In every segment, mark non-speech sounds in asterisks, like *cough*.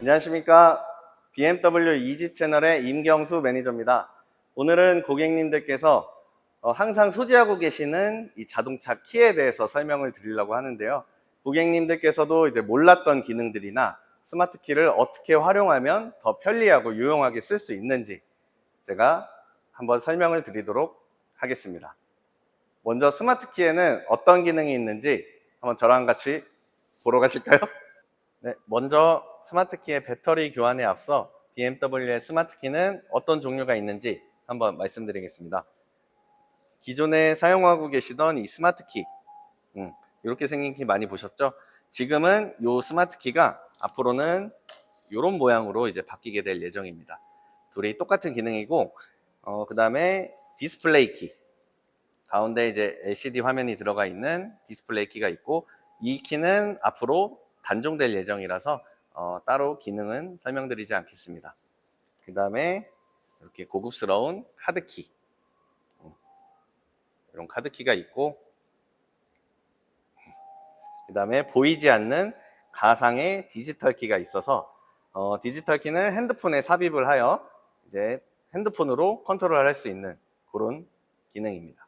안녕하십니까. BMW 이지 채널의 임경수 매니저입니다. 오늘은 고객님들께서 어, 항상 소지하고 계시는 이 자동차 키에 대해서 설명을 드리려고 하는데요. 고객님들께서도 이제 몰랐던 기능들이나 스마트 키를 어떻게 활용하면 더 편리하고 유용하게 쓸 수 있는지 제가 한번 설명을 드리도록 하겠습니다. 먼저 스마트 키에는 어떤 기능이 있는지 한번 저랑 같이 보러 가실까요? 네, 먼저 스마트 키의 배터리 교환에 앞서 BMW의 스마트 키는 어떤 종류가 있는지 한번 말씀드리겠습니다. 기존에 사용하고 계시던 이 스마트 키, 음, 이렇게 생긴 키 많이 보셨죠? 지금은 이 스마트 키가 앞으로는 이런 모양으로 이제 바뀌게 될 예정입니다. 둘이 똑같은 기능이고, 어, 그 다음에 디스플레이 키. 가운데 이제 LCD 화면이 들어가 있는 디스플레이 키가 있고, 이 키는 앞으로 단종될 예정이라서 어, 따로 기능은 설명드리지 않겠습니다. 그 다음에 이렇게 고급스러운 카드키. 음, 이런 카드키가 있고, 그 다음에 보이지 않는 가상의 디지털 키가 있어서 어, 디지털 키는 핸드폰에 삽입을 하여 이제 핸드폰으로 컨트롤 할 수 있는 그런 기능입니다.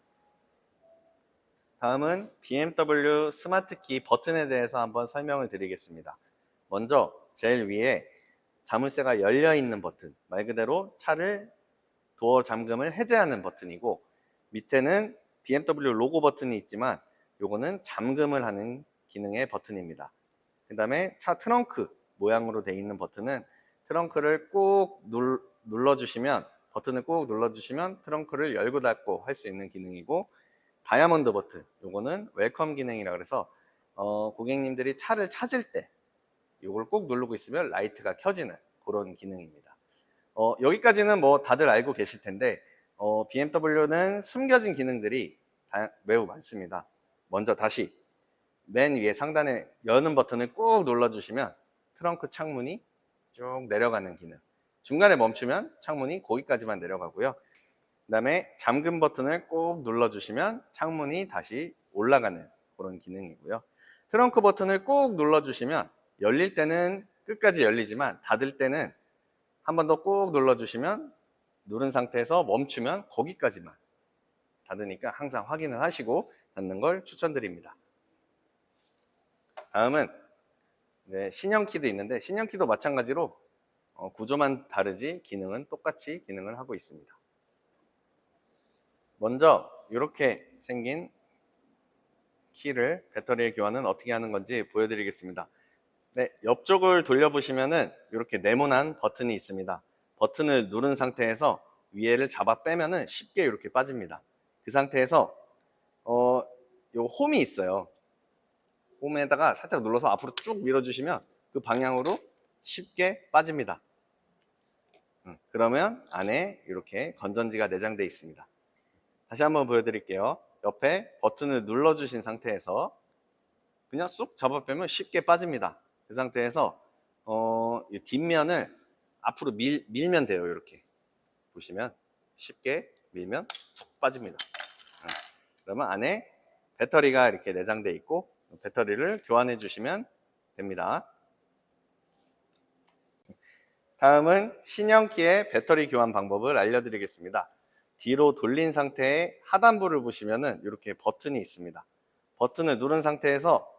다음은 BMW 스마트 키 버튼에 대해서 한번 설명을 드리겠습니다. 먼저 제일 위에 자물쇠가 열려 있는 버튼, 말 그대로 차를 도어 잠금을 해제하는 버튼이고 밑에는 BMW 로고 버튼이 있지만 요거는 잠금을 하는 기능의 버튼입니다. 그 다음에 차 트렁크 모양으로 되어 있는 버튼은 트렁크를 꾹 눌, 눌러주시면 버튼을 꾹 눌러주시면 트렁크를 열고 닫고 할 수 있는 기능이고 다이아몬드 버튼 요거는 웰컴 기능이라 그래서 어, 고객님들이 차를 찾을 때 요걸 꼭 누르고 있으면 라이트가 켜지는 그런 기능입니다. 어, 여기까지는 뭐 다들 알고 계실 텐데 어, BMW는 숨겨진 기능들이 다- 매우 많습니다. 먼저 다시 맨 위에 상단에 여는 버튼을 꾹 눌러주시면 트렁크 창문이 쭉 내려가는 기능. 중간에 멈추면 창문이 거기까지만 내려가고요. 그 다음에 잠금 버튼을 꾹 눌러주시면 창문이 다시 올라가는 그런 기능이고요. 트렁크 버튼을 꾹 눌러주시면 열릴 때는 끝까지 열리지만 닫을 때는 한 번더꾹 눌러주시면 누른 상태에서 멈추면 거기까지만 닫으니까 항상 확인을 하시고 닫는 걸 추천드립니다. 다음은 네, 신형키도 있는데 신형키도 마찬가지로 어, 구조만 다르지 기능은 똑같이 기능을 하고 있습니다. 먼저 이렇게 생긴 키를 배터리의 교환은 어떻게 하는 건지 보여드리겠습니다. 네, 옆쪽을 돌려보시면은 이렇게 네모난 버튼이 있습니다. 버튼을 누른 상태에서 위에를 잡아 빼면은 쉽게 이렇게 빠집니다. 그 상태에서 어, 요 홈이 있어요. 홈에다가 살짝 눌러서 앞으로 쭉 밀어주시면 그 방향으로 쉽게 빠집니다. 음, 그러면 안에 이렇게 건전지가 내장되어 있습니다. 다시 한번 보여드릴게요. 옆에 버튼을 눌러주신 상태에서 그냥 쑥 잡아 빼면 쉽게 빠집니다. 그 상태에서 어, 이 뒷면을 앞으로 밀, 밀면 돼요. 이렇게 보시면 쉽게 밀면 쑥 빠집니다. 음, 그러면 안에 배터리가 이렇게 내장되어 있고 배터리를 교환해 주시면 됩니다. 다음은 신형키의 배터리 교환 방법을 알려드리겠습니다. 뒤로 돌린 상태의 하단부를 보시면은 이렇게 버튼이 있습니다. 버튼을 누른 상태에서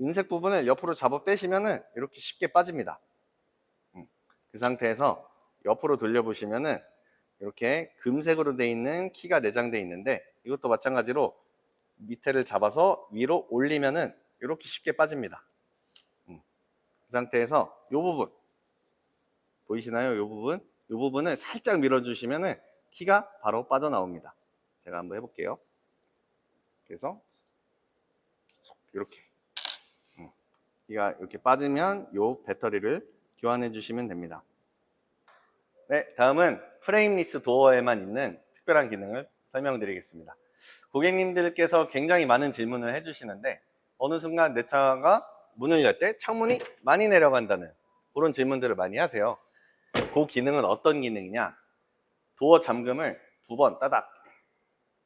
은색 부분을 옆으로 잡아 빼시면은 이렇게 쉽게 빠집니다. 음, 그 상태에서 옆으로 돌려보시면은 이렇게 금색으로 되어 있는 키가 내장되어 있는데 이것도 마찬가지로 밑에를 잡아서 위로 올리면은 이렇게 쉽게 빠집니다. 음, 그 상태에서 이 부분 보이시나요? 이 부분 이 부분을 살짝 밀어주시면은 키가 바로 빠져나옵니다. 제가 한번 해볼게요. 그래서 속 이렇게 음, 키가 이렇게 빠지면 이 배터리를 교환해 주시면 됩니다. 네, 다음은 프레임리스 도어에만 있는 특별한 기능을 설명드리겠습니다. 고객님들께서 굉장히 많은 질문을 해주시는데 어느 순간 내 차가 문을 열 때 창문이 많이 내려간다는 그런 질문들을 많이 하세요. 그 기능은 어떤 기능이냐? 도어 잠금을 두 번 따닥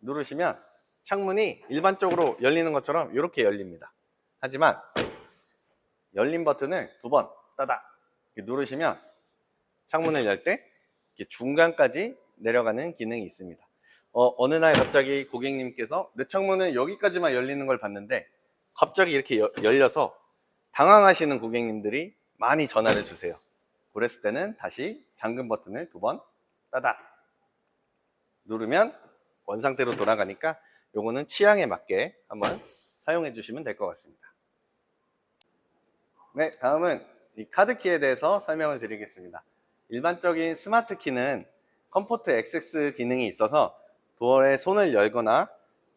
누르시면 창문이 일반적으로 열리는 것처럼 이렇게 열립니다. 하지만 열린 버튼을 두 번 따닥 누르시면 창문을 열 때 중간까지 내려가는 기능이 있습니다. 어, 어느 날 갑자기 고객님께서 내 창문은 여기까지만 열리는 걸 봤는데 갑자기 이렇게 여- 열려서 당황하시는 고객님들이 많이 전화를 주세요. 그랬을 때는 다시 잠금 버튼을 두 번 따닥 누르면 원상태로 돌아가니까 요거는 취향에 맞게 한번 사용해 주시면 될 것 같습니다. 네, 다음은 이 카드키에 대해서 설명을 드리겠습니다. 일반적인 스마트 키는 컴포트 액세스 기능이 있어서 도어에 손을 열거나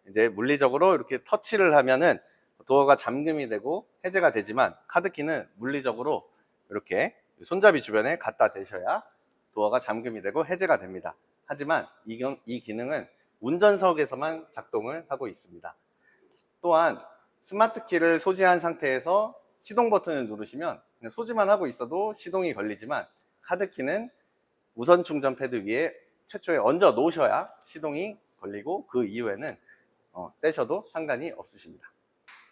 이제 물리적으로 이렇게 터치를 하면은 도어가 잠금이 되고 해제가 되지만 카드키는 물리적으로 이렇게 손잡이 주변에 갖다 대셔야 도어가 잠금이 되고 해제가 됩니다. 하지만 이, 경- 이 기능은 운전석에서만 작동을 하고 있습니다. 또한 스마트 키를 소지한 상태에서 시동 버튼을 누르시면 그냥 소지만 하고 있어도 시동이 걸리지만 카드키는 무선 충전 패드 위에 최초에 얹어 놓으셔야 시동이 걸리고 그 이후에는 어, 떼셔도 상관이 없으십니다.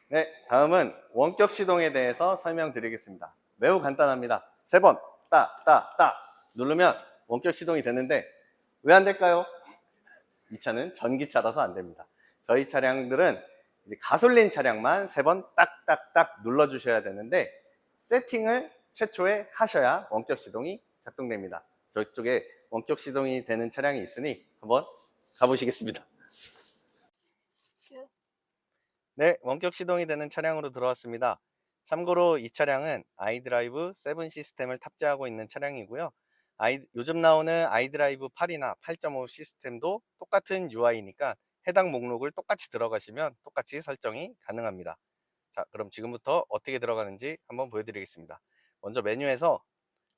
네, 다음은 원격 시동에 대해서 설명드리겠습니다. 매우 간단합니다. 세 번, 따, 따, 따 누르면 원격 시동이 되는데 왜 안 될까요? 이 차는 전기차라서 안 됩니다. 저희 차량들은 가솔린 차량만 세 번 딱딱딱 눌러주셔야 되는데 세팅을 최초에 하셔야 원격 시동이 작동됩니다. 저쪽에 원격 시동이 되는 차량이 있으니 한번 가보시겠습니다. 네, 원격 시동이 되는 차량으로 들어왔습니다. 참고로 이 차량은 아이드라이브 7 시스템을 탑재하고 있는 차량이고요. 아이, 요즘 나오는 아이드라이브 8이나 8.5 시스템도 똑같은 UI니까 해당 목록을 똑같이 들어가시면 똑같이 설정이 가능합니다. 자, 그럼 지금부터 어떻게 들어가는지 한번 보여드리겠습니다. 먼저 메뉴에서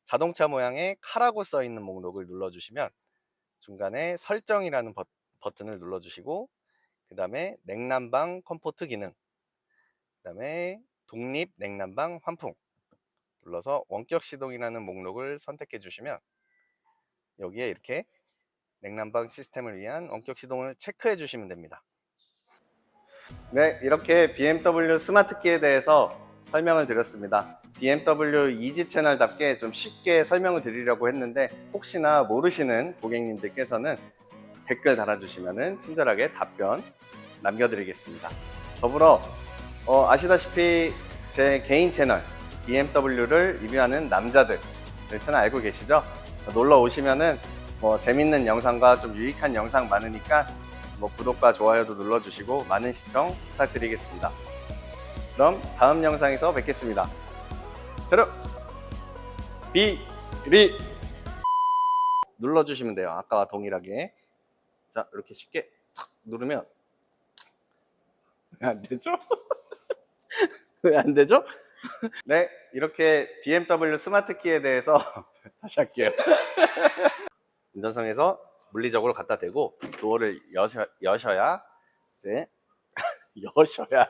자동차 모양의 카라고 써 있는 목록을 눌러주시면 중간에 설정이라는 버, 버튼을 눌러주시고 그 다음에 냉난방 컴포트 기능 그 다음에 독립 냉난방 환풍 눌러서 원격 시동이라는 목록을 선택해 주시면 여기에 이렇게 냉난방 시스템을 위한 원격 시동을 체크해 주시면 됩니다. 네, 이렇게 BMW 스마트키에 대해서 설명을 드렸습니다. BMW 이지 채널답게 좀 쉽게 설명을 드리려고 했는데 혹시나 모르시는 고객님들께서는 댓글 달아주시면 친절하게 답변 남겨드리겠습니다. 더불어 어, 아시다시피 제 개인 채널 BMW를 리뷰하는 남자들 채널 알고 계시죠? 놀러 오시면은 뭐 재밌는 영상과 좀 유익한 영상 많으니까 뭐 구독과 좋아요도 눌러주시고 많은 시청 부탁드리겠습니다. 그럼 다음 영상에서 뵙겠습니다. 들어 비리 눌러주시면 돼요. 아까와 동일하게 자 이렇게 쉽게 탁 누르면 왜안 되죠? *laughs* 왜 안 되죠? *laughs* 네, 이렇게 BMW 스마트키에 대해서 *laughs* 다시 할게요. *laughs* 운전석에서 물리적으로 갖다 대고 도어를 여셔, 여셔야 이제 네. 여셔야